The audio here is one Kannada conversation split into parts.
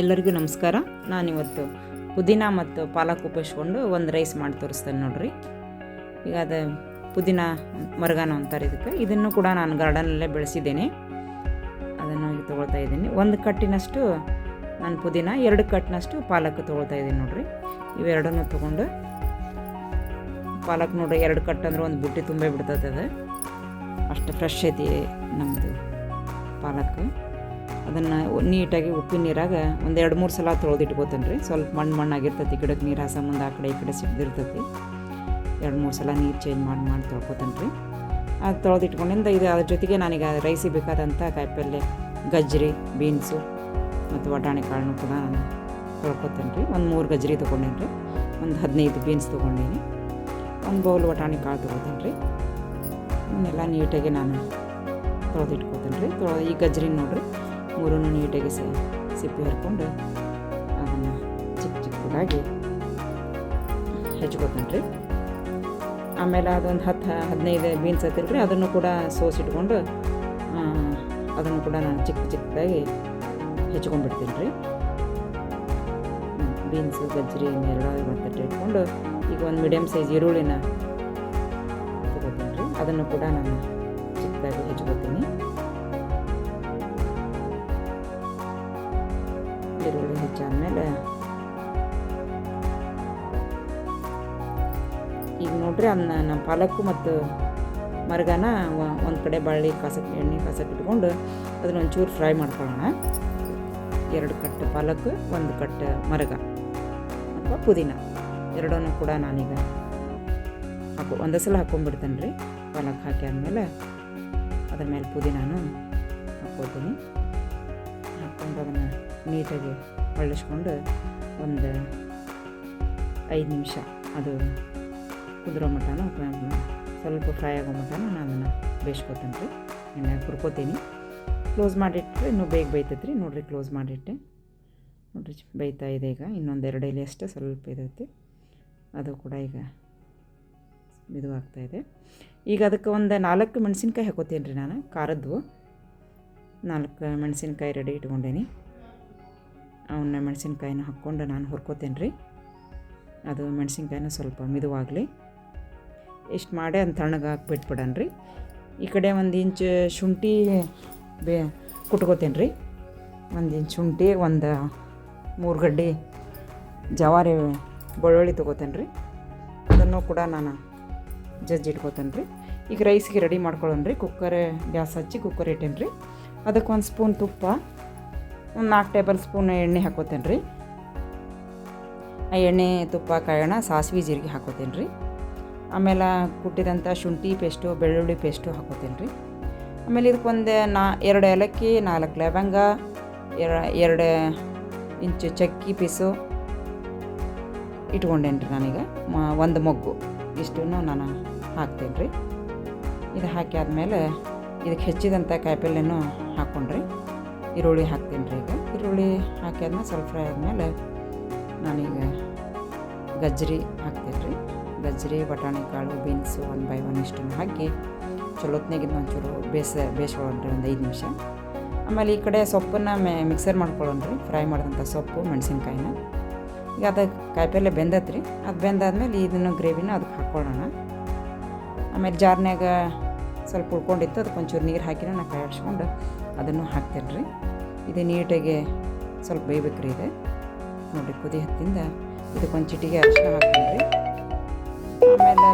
ಎಲ್ಲರಿಗೂ ನಮಸ್ಕಾರ. ನಾನಿವತ್ತು ಪುದೀನ ಮತ್ತು ಪಾಲಕ್ ಉಪಯೋಗಿಸ್ಕೊಂಡು ಒಂದು ರೈಸ್ ಮಾಡಿ ತೋರಿಸ್ತೇನೆ ನೋಡಿರಿ. ಈಗ ಅದು ಪುದೀನ ಮರಗಾನ ಅಂತಾರೆ ಇದಕ್ಕೆ. ಇದನ್ನು ಕೂಡ ನಾನು ಗಾರ್ಡನಲ್ಲೇ ಬೆಳೆಸಿದ್ದೇನೆ. ಅದನ್ನು ತೊಗೊಳ್ತಾ ಇದ್ದೀನಿ. ಒಂದು ಕಟ್ಟಿನಷ್ಟು ನಾನು ಪುದೀನ, ಎರಡು ಕಟ್ಟಿನಷ್ಟು ಪಾಲಕ್ ತೊಗೊಳ್ತಾ ಇದ್ದೀನಿ ನೋಡಿರಿ. ಇವೆರಡನ್ನೂ ತೊಗೊಂಡು ಪಾಲಕ್ ನೋಡಿರಿ, ಎರಡು ಕಟ್ಟಂದ್ರೆ ಒಂದು ಬುಟ್ಟಿ ತುಂಬೇ ಬಿಡ್ತದೆ ಅದು. ಅಷ್ಟು ಫ್ರೆಶ್ ಐತಿ ನಮ್ಮದು ಪಾಲಕ್. ಅದನ್ನು ನೀಟಾಗಿ ಉಪ್ಪಿನ ನೀರಾಗ ಒಂದು ಎರಡು ಮೂರು ಸಲ ತೊಳೆದಿಟ್ಕೋತೇನೆ ರೀ. ಸ್ವಲ್ಪ ಮಣ್ಣು ಮಣ್ಣಾಗಿರ್ತೈತಿ ಗಿಡಕ್ಕೆ ನೀರು ಹಾಸ ಮುಂದೆ ಆ ಕಡೆ ಈ ಕಡೆ ಸಿಡ್ದಿರ್ತೈತಿ ಎರಡು ಮೂರು ಸಲ ನೀರು ಚೇಂಜ್ ಮಾಡಿ ಮಾಡಿ ತೊಳ್ಕೊತೇನೆ ರೀ. ಅದು ತೊಳೆದಿಟ್ಕೊಂಡಿಂದ ಇದು ಅದ್ರ ಜೊತೆಗೆ ನನಗೆ ರೈಸಿಗೆ ಬೇಕಾದಂಥ ಕಾಯಿಪಲ್ಲೆ, ಗಜ್ಜರಿ, ಬೀನ್ಸು ಮತ್ತು ವಟಾಣಿ ಕಾಳನ್ನು ಕೂಡ ನಾನು ತೊಳ್ಕೊತೇನೆ ರೀ. ಒಂದು ಮೂರು ಗಜ್ರಿ ತೊಗೊಂಡೇನಿ ರೀ. ಒಂದು ಹದಿನೈದು ಬೀನ್ಸ್ ತೊಗೊಂಡೀನಿ. ಒಂದು ಬೌಲ್ ವಟಾಣಿ ಕಾಳು ತೊಗೋತೇನೆ ರೀ. ಇವನ್ನೆಲ್ಲ ನೀಟಾಗಿ ನಾನು ತೊಳೆದಿಟ್ಕೋತೇನೆ ರೀ. ತೊಳೆ ಈ ಗಜ್ಜರಿ ನೋಡ್ರಿ. ಮೂರನ್ನು ನೀಟಾಗಿ ಸಿಪ್ಪಿ ಹರ್ಕೊಂಡು ಅದನ್ನು ಚಿಕ್ಕ ಚಿಕ್ಕದಾಗಿ ಹೆಚ್ಕೊತೀನಿ ರೀ ಆಮೇಲೆ ಅದೊಂದು ಹತ್ತು ಹದಿನೈದು ಬೀನ್ಸ್ ಹತ್ತಿರ್ರಿ ಅದನ್ನು ಕೂಡ ಸೋಸಿಟ್ಕೊಂಡು ಅದನ್ನು ಕೂಡ ನಾನು ಚಿಕ್ಕ ಚಿಕ್ಕದಾಗಿ ಹೆಚ್ಕೊಂಡ್ಬಿಡ್ತೀನಿ ರೀ ಬೀನ್ಸ್, ಗಜ್ಜರಿ ಇನ್ನೆರಡು ಮತ್ತೆ ಇಟ್ಕೊಂಡು, ಈಗ ಒಂದು ಮೀಡಿಯಮ್ ಸೈಜ್ ಈರುಳ್ಳಿನ ತಗೋತೀನಿ ರೀ ಅದನ್ನು ಕೂಡ ನಾನು ಚಿಕ್ಕದಾಗಿ ಹೆಚ್ಕೋತೀನಿ. ಈರುಳ್ಳಿ ಹೆಚ್ಚಾದ್ಮೇಲೆ ಈಗ ನೋಡ್ರಿ ಅದನ್ನ ನಮ್ಮ ಪಾಲಕ್ಕು ಮತ್ತು ಮರಗನ ಒಂದು ಕಡೆ ಬಳ್ಳಿ ಕಾಸಕ್ಕೆ ಎಣ್ಣೆ ಕಾಸಕ್ಕೆ ಇಟ್ಕೊಂಡು ಅದನ್ನ ಒಂಚೂರು ಫ್ರೈ ಮಾಡ್ಕೊಳ್ಳೋಣ. ಎರಡು ಕಟ್ಟು ಪಾಲಕ್, ಒಂದು ಕಟ್ಟು ಮರಗ ಅಥವಾ ಪುದೀನ. ಎರಡನ್ನೂ ಕೂಡ ನಾನೀಗ ಹಾಕೋ ಒಂದೇ ಸಲ ಹಾಕ್ಕೊಂಡ್ಬಿಡ್ತೇನೆ ರೀ ಪಾಲಕ್ ಹಾಕಿ ಆದಮೇಲೆ ಅದ್ರ ಮೇಲೆ ಪುದೀನಾನು ಹಾಕ್ಕೋತೀನಿ ಹಾಕ್ಕೊಂಡು ಅದನ್ನು ನೀಟಾಗಿ ಹೊಳ್ಳಿಸ್ಕೊಂಡು ಒಂದು ಐದು ನಿಮಿಷ ಅದು ಕುದಿರೋ ಮಟನೂ ಸ್ವಲ್ಪ ಫ್ರೈ ಆಗೋ ಮಟನ ನಾನು ಅದನ್ನು ಬೇಯಿಸ್ಕೊತೇನೆ ರೀ. ಎಣ್ಣೆ ಹುರ್ಕೋತೀನಿ. ಕ್ಲೋಸ್ ಮಾಡಿಟ್ರೆ ಇನ್ನೂ ಬೇಗ ಬೈತೈತೆ ರೀ. ನೋಡಿರಿ, ಕ್ಲೋಸ್ ಮಾಡಿಟ್ಟೆ. ನೋಡಿರಿ ಬೈತಾ ಇದೆ ಈಗ. ಇನ್ನೊಂದು ಎರಡು ಎಲೆ ಅಷ್ಟೇ ಸ್ವಲ್ಪ ಇದೈತಿ. ಅದು ಕೂಡ ಈಗ ಇದು ಆಗ್ತಾಯಿದೆ ಈಗ ಅದಕ್ಕೆ ಒಂದು ನಾಲ್ಕು ಮೆಣಸಿನ್ಕಾಯಿ ಹಾಕೋತೀನಿ ರೀ ನಾನು. ಖಾರದ್ದು. ನಾಲ್ಕು ಮೆಣಸಿನ್ಕಾಯಿ ರೆಡಿ ಇಟ್ಕೊಂಡೇನಿ. ಅವನ್ನ ಮೆಣಸಿನ್ಕಾಯಿನ ಹಾಕ್ಕೊಂಡು ನಾನು ಹುರ್ಕೋತೇನೆ ರೀ. ಅದು ಮೆಣಸಿನ್ಕಾಯಿನ ಸ್ವಲ್ಪ ಮಿದುವಾಗಲಿ. ಇಷ್ಟು ಮಾಡಿ ಅಂತ ತಣ್ಣಗೆ ರೀ. ಈ ಕಡೆ ಒಂದು ಇಂಚು ಶುಂಠಿ ಬೇ ಕುಟ್ಕೋತೇನೆ ರೀ. ಒಂದು ಇಂಚು ಶುಂಠಿ, ಒಂದು ಮೂರು ಗಡ್ಡೆ ಜವಾರಿ ಬೆಳ್ಳುಳ್ಳಿ ತೊಗೋತೇನೆ ರೀ. ಅದನ್ನು ಕೂಡ ನಾನು ಜಜ್ಜಿ ಇಟ್ಕೋತೇನೆ ರೀ. ಈಗ ರೈಸ್ಗೆ ರೆಡಿ ಮಾಡ್ಕೊಳ್ಳೋಣ ರೀ. ಕುಕ್ಕರ್ ಗ್ಯಾಸ್ ಹಚ್ಚಿ ಕುಕ್ಕರ್ ಇಟ್ಟೇನೆ ರೀ. ಅದಕ್ಕೆ ಒಂದು ಸ್ಪೂನ್ ತುಪ್ಪ ಒಂದು ನಾಲ್ಕು ಟೇಬಲ್ ಸ್ಪೂನ್ ಎಣ್ಣೆ ಹಾಕೋತೇನೆ ರೀ. ಆ ಎಣ್ಣೆ ತುಪ್ಪ, ಕಾಯೋಣ, ಸಾಸಿವೆ, ಜೀರಿಗೆ ಹಾಕೋತೇನೆ ರೀ. ಆಮೇಲೆ ಕುಟ್ಟಿದಂಥ ಶುಂಠಿ ಪೇಸ್ಟು, ಬೆಳ್ಳುಳ್ಳಿ ಪೇಸ್ಟು ಹಾಕೋತೇನೆ ರೀ. ಆಮೇಲೆ ಇದಕ್ಕೊಂದು ನಾ ಎರಡು ಏಲಕ್ಕಿ, ನಾಲ್ಕು ಲವಂಗ, ಎರ ಎರಡು ಇಂಚು ಚಕ್ಕಿ ಪೀಸು ಇಟ್ಕೊಂಡೇನಿ ರೀ ನಾನೀಗ. ಒಂದು ಮೊಗ್ಗು ಇಷ್ಟನ್ನು ನಾನು ಹಾಕ್ತೇನೆ ರೀ. ಇದು ಹಾಕಿ ಆದಮೇಲೆ ಇದಕ್ಕೆ ಹೆಚ್ಚಿದಂಥ ಕಾಯಿಪಲ್ಲೆನೂ ಹಾಕ್ಕೊಂಡ್ರಿ. ಈರುಳ್ಳಿ ಹಾಕ್ತೀನಿ ರೀ ಈಗ. ಈರುಳ್ಳಿ ಹಾಕಿ ಆದ್ಮೇಲೆ ಸ್ವಲ್ಪ ಫ್ರೈ ಆದಮೇಲೆ ನಾನೀಗ ಗಜ್ರಿ ಹಾಕ್ತೀನಿ ರೀ. ಗಜ್ರಿ ಬಟಾಣಿ ಕಾಳು, ಬೀನ್ಸು ಒನ್ ಬೈ ಒನ್ ಇಷ್ಟನ್ನು ಹಾಕಿ ಚಲೋತ್ನಾಗಿದ್ದು ಒಂಚೂರು ಬೇಸ ಬೇಯಿಸ್ಕೊಳ್ಳೋಣ್ರಿ ಒಂದು ಐದು ನಿಮಿಷ. ಆಮೇಲೆ ಈ ಕಡೆ ಸೊಪ್ಪನ್ನು ಮೆ ಮಿಕ್ಸರ್ ಮಾಡ್ಕೊಳ್ಳೋಣ ರೀ. ಫ್ರೈ ಮಾಡಿದಂಥ ಸೊಪ್ಪು, ಮೆಣಸಿನ್ಕಾಯಿನ. ಈಗ ಅದು ಕಾಯಿಪಲ್ಲೆ ಬೆಂದತ್ರಿ ಅದು ಬೆಂದಾದ್ಮೇಲೆ ಇದನ್ನು ಗ್ರೇವಿನ ಅದಕ್ಕೆ ಹಾಕ್ಕೊಳ್ಳೋಣ. ಆಮೇಲೆ ಜಾರ್ನ್ಯಾಗ ಸ್ವಲ್ಪ ಉಳ್ಕೊಂಡಿತ್ತು. ಅದಕ್ಕೆ ಒಂಚೂರು ನೀರು ಹಾಕಿನ ನಾನು ಕಾಯಿಡ್ಸ್ಕೊಂಡು ಅದನ್ನು ಹಾಕ್ತೇನೆ ರೀ. ಇದು ನೀಟಾಗಿ ಸ್ವಲ್ಪ ಬೇಯ್ಬೇಕ್ರಿ ಇದೆ. ನೋಡಿರಿ ಕುದಿ ಹತ್ತಿಂದ ಇದಕ್ಕೆ ಒಂದು ಚಿಟಿಗೆ ಅರಿಶಿನ ಹಾಕ್ತೀನಿ ರೀ. ಆಮೇಲೆ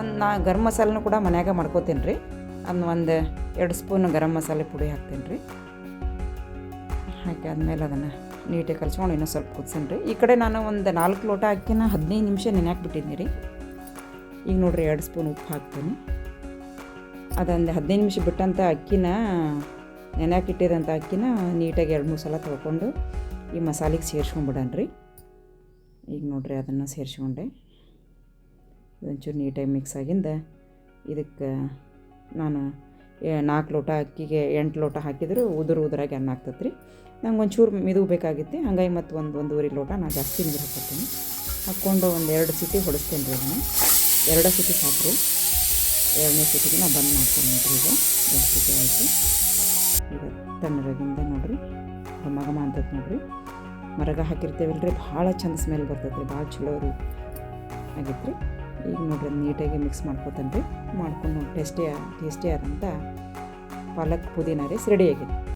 ಒಂದು ನಾ ಗರಂ ಮಸಾಲೆನೂ ಕೂಡ ಮನ್ಯಾಗ ಮಾಡ್ಕೋತೀನಿ ರೀ. ಅದನ್ನ ಒಂದು ಎರಡು ಸ್ಪೂನ್ ಗರಂ ಮಸಾಲೆ ಪುಡಿ ಹಾಕ್ತೀನಿ ರೀ. ಹಾಕಿ ಆದಮೇಲೆ ಅದನ್ನು ನೀಟಾಗಿ ಕಲ್ಸ್ಕೊಂಡು ಇನ್ನೂ ಸ್ವಲ್ಪ ಕುದಿಸೇನಿ ರೀ. ಈ ಕಡೆ ನಾನು ಒಂದು ನಾಲ್ಕು ಲೋಟ ಹಾಕಿನ ಹದಿನೈದು ನಿಮಿಷ ನೆನೆಯಾಕೆ ಹಾಕ್ಬಿಟ್ಟಿದ್ದೀನಿ ರೀ. ಈಗ ನೋಡಿರಿ ಎರಡು ಸ್ಪೂನ್ ಉಪ್ಪು ಹಾಕ್ತೀನಿ. ಅದೊಂದು ಹದಿನೈದು ನಿಮಿಷ ಬಿಟ್ಟಂಥ ಅಕ್ಕಿನ ನೆನೆಯಾಕಿಟ್ಟಿರೋಂಥ ಅಕ್ಕಿನ ನೀಟಾಗಿ ಎರಡು ಮೂರು ಸಲ ತೊಳ್ಕೊಂಡು ಈ ಮಸಾಲೆಗೆ ಸೇರಿಸ್ಕೊಂಡ್ಬಿಡೋಣ ರೀ ಈಗ ನೋಡಿರಿ ಅದನ್ನು ಸೇರಿಸ್ಕೊಂಡೆ. ಒಂಚೂರು ನೀಟಾಗಿ ಮಿಕ್ಸ್ ಆಗಿಂದ ಇದಕ್ಕೆ ನಾನು ನಾಲ್ಕು ಲೋಟ ಅಕ್ಕಿಗೆ ಎಂಟು ಲೋಟ ಹಾಕಿದ್ರು ಉದುರು ಉದುರಾಗಿ ಅನ್ನ ಆಗ್ತದೆ ರೀ ನಂಗೆ ಒಂಚೂರು ಮಿದು ಬೇಕಾಗಿತ್ತು. ಹಂಗಾಗಿ ಮತ್ತು ಒಂದು ಒಂದೂವರೆ ಲೋಟ ನಾನು ಜಾಸ್ತಿ ನೀರು ಹಾಕ್ಕೊತೀನಿ. ಹಾಕ್ಕೊಂಡು ಒಂದು ಎರಡು ಸಿಟಿ ಹೊಡಿಸ್ತೇನೆ ರೀ ಅದನ್ನು. ಎರಡು ಸಿಟಿ ಸಾಕ್ರಿ. ಎರಡನೇ ಸೀಟಿಗೆ ನಾವು ಬಂದ್ ಮಾಡ್ತೀನಿ ನೋಡಿರಿ ಈಗ. ಎರಡು ಸೀಟಿ ಆಯಿತು. ಈಗ ತಣ್ಣರಾಗಿಂದ ನೋಡಿರಿ. ಘಮ ಘಮ ಅಂತೈತೆ ನೋಡ್ರಿ. ಮರಗ ರೀ ಭಾಳ ಚಂದ ಸ್ಮೆಲ್ ಬರ್ತೈತೆ ರೀ ಭಾಳ ಚಲೋ ರೀ. ಆಗೈತ್ರಿ. ಈಗ ನೋಡ್ರಿ ನೀಟಾಗಿ ಮಿಕ್ಸ್ ಮಾಡ್ಕೊತಾನೆ ರೀ ಮಾಡ್ಕೊಂಡು ಟೇಸ್ಟಿ ಟೇಸ್ಟಿ ಆದಂಥ ಪಾಲಕ್ ಪುದೀನ ರೀ ರೆಡಿ ಆಗೈತೆ